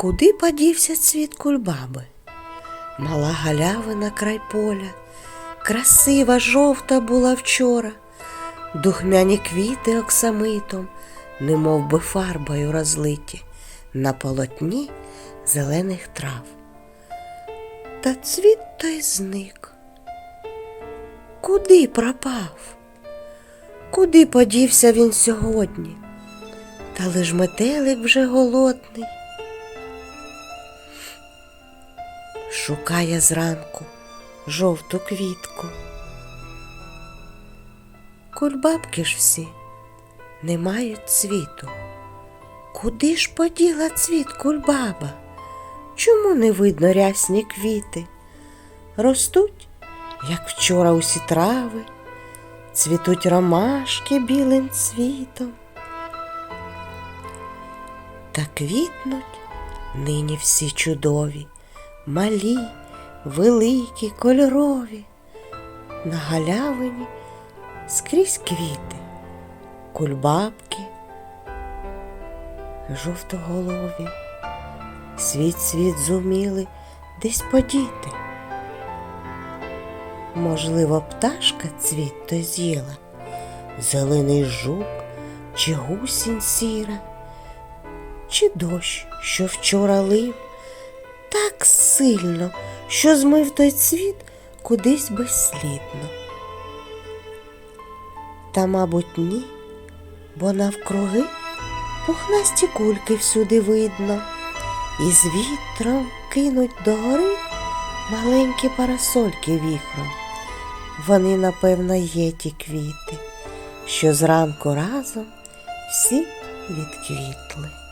Куди подівся цвіт кульбаби? Мала галявина край поля, красива жовта була вчора, духмяні квіти оксамитом, немов би фарбою розлиті на полотні зелених трав. Та цвіт той зник. Куди пропав? Куди подівся він сьогодні? Та лиш метелик вже голодний. Шукає зранку жовту квітку. Кульбабки ж всі не мають цвіту. Куди ж поділа цвіт кульбаба? Чому не видно рясні квіти? Ростуть, як вчора усі трави, цвітуть ромашки білим цвітом. Та квітнуть нині всі чудові, малі, великі, кольорові. На галявині скрізь квіти, кульбабки, жовтоголові, світ світ зуміли десь подіти. Можливо, пташка цвіт той з'їла, зелений жук чи гусінь сіра, чи дощ, що вчора лив, так сильно, що змив той цвіт кудись безслідно. Та, мабуть, ні, бо навкруги пухнасті кульки всюди видно, і з вітром кинуть догори маленькі парасольки віхром. Вони, напевно, є ті квіти, що зранку разом всі відквітли.